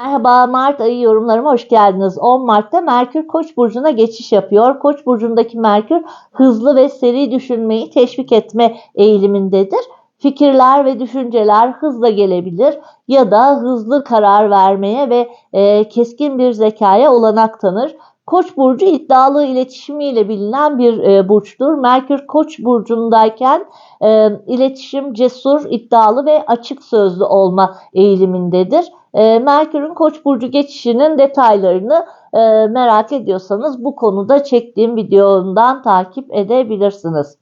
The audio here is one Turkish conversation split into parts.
Merhaba Mart ayı yorumlarıma hoş geldiniz. 10 Mart'ta Merkür Koç burcuna geçiş yapıyor. Koç burcundaki Merkür hızlı ve seri düşünmeyi teşvik etme eğilimindedir. Fikirler ve düşünceler hızla gelebilir ya da hızlı karar vermeye ve e, keskin bir zekaya olanak tanır. Koç burcu iddialı iletişimiyle bilinen bir e, burçtur. Merkür Koç burcundayken e, iletişim cesur, iddialı ve açık sözlü olma eğilimindedir. E, Merkür'ün Koç burcu geçişinin detaylarını e, merak ediyorsanız bu konuda çektiğim videomdan takip edebilirsiniz.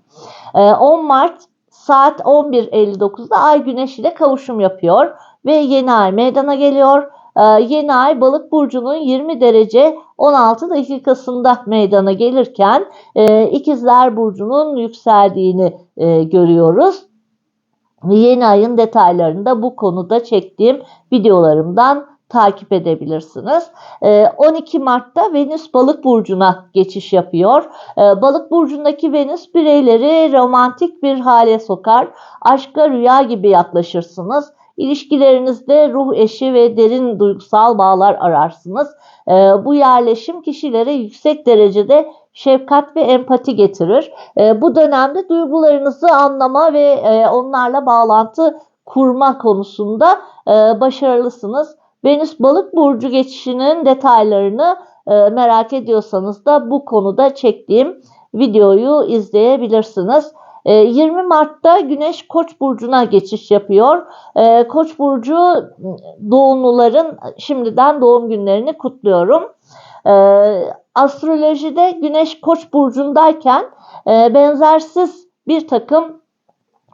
E, 10 Mart saat 11.59'da Ay Güneş ile kavuşum yapıyor ve yeni ay meydana geliyor. Ee, yeni ay balık burcunun 20 derece 16 dakikasında meydana gelirken e, ikizler burcunun yükseldiğini e, görüyoruz. Yeni ayın detaylarını da bu konuda çektiğim videolarımdan takip edebilirsiniz. 12 Mart'ta Venüs Balık burcuna geçiş yapıyor. Balık burcundaki Venüs bireyleri romantik bir hale sokar. Aşka rüya gibi yaklaşırsınız. İlişkilerinizde ruh eşi ve derin duygusal bağlar ararsınız. Bu yerleşim kişilere yüksek derecede şefkat ve empati getirir. Bu dönemde duygularınızı anlama ve onlarla bağlantı kurma konusunda başarılısınız. Venüs balık burcu geçişinin detaylarını e, merak ediyorsanız da bu konuda çektiğim videoyu izleyebilirsiniz. E, 20 Mart'ta Güneş Koç burcuna geçiş yapıyor. E, Koç burcu doğumluların şimdiden doğum günlerini kutluyorum. E, astrolojide Güneş Koç burcundayken e, benzersiz bir takım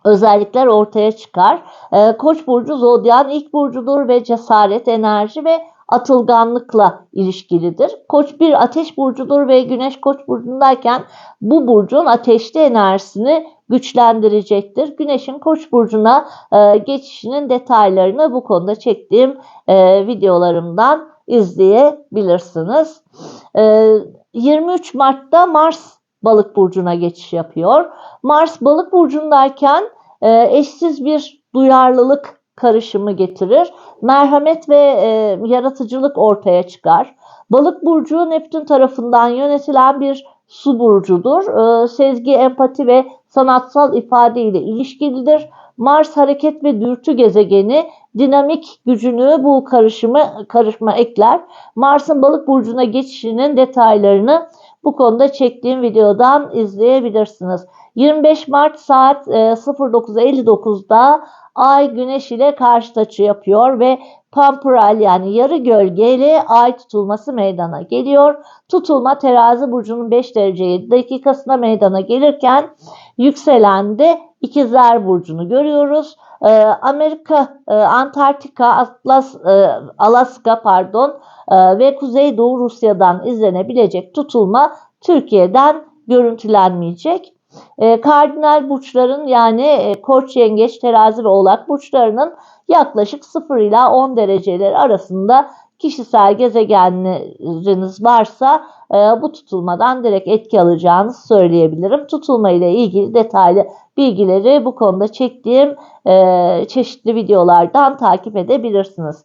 özellikler ortaya çıkar. E, Koç burcu zodyan ilk burcudur ve cesaret, enerji ve atılganlıkla ilişkilidir. Koç bir ateş burcudur ve güneş koç burcundayken bu burcun ateşli enerjisini güçlendirecektir. Güneşin koç burcuna e, geçişinin detaylarını bu konuda çektiğim e, videolarımdan izleyebilirsiniz. E, 23 Mart'ta Mars balık burcuna geçiş yapıyor. Mars balık burcundayken e, eşsiz bir duyarlılık karışımı getirir. Merhamet ve e, yaratıcılık ortaya çıkar. Balık burcu Neptün tarafından yönetilen bir su burcudur. E, sezgi, empati ve sanatsal ifade ile ilişkilidir. Mars hareket ve dürtü gezegeni dinamik gücünü bu karışımı karışma ekler. Mars'ın balık burcuna geçişinin detaylarını bu konuda çektiğim videodan izleyebilirsiniz. 25 Mart saat 09.59'da e, Ay Güneş ile karşı açı yapıyor ve pampural yani yarı gölgeli ay tutulması meydana geliyor. Tutulma terazi burcunun 5 derece 7 dakikasında meydana gelirken yükselende ikizler burcunu görüyoruz. Ee, Amerika, e, Antarktika, Atlas, e, Alaska pardon e, ve Kuzeydoğu Rusya'dan izlenebilecek tutulma Türkiye'den görüntülenmeyecek. E, kardinal burçların yani e, koç, yengeç, terazi ve oğlak burçlarının yaklaşık 0 ila 10 dereceler arasında kişisel gezegenleriniz varsa e, bu tutulmadan direkt etki alacağınızı söyleyebilirim. Tutulma ile ilgili detaylı bilgileri bu konuda çektiğim e, çeşitli videolardan takip edebilirsiniz.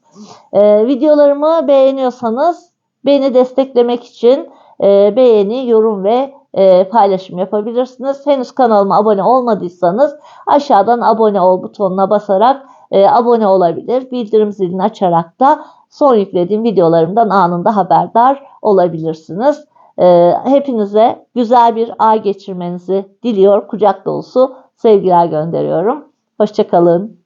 E, videolarımı beğeniyorsanız beni desteklemek için e, beğeni, yorum ve e, paylaşım yapabilirsiniz. Henüz kanalıma abone olmadıysanız aşağıdan abone ol butonuna basarak e, abone olabilir. Bildirim zilini açarak da son yüklediğim videolarımdan anında haberdar olabilirsiniz. E, hepinize güzel bir ay geçirmenizi diliyor. Kucak dolusu sevgiler gönderiyorum. Hoşçakalın.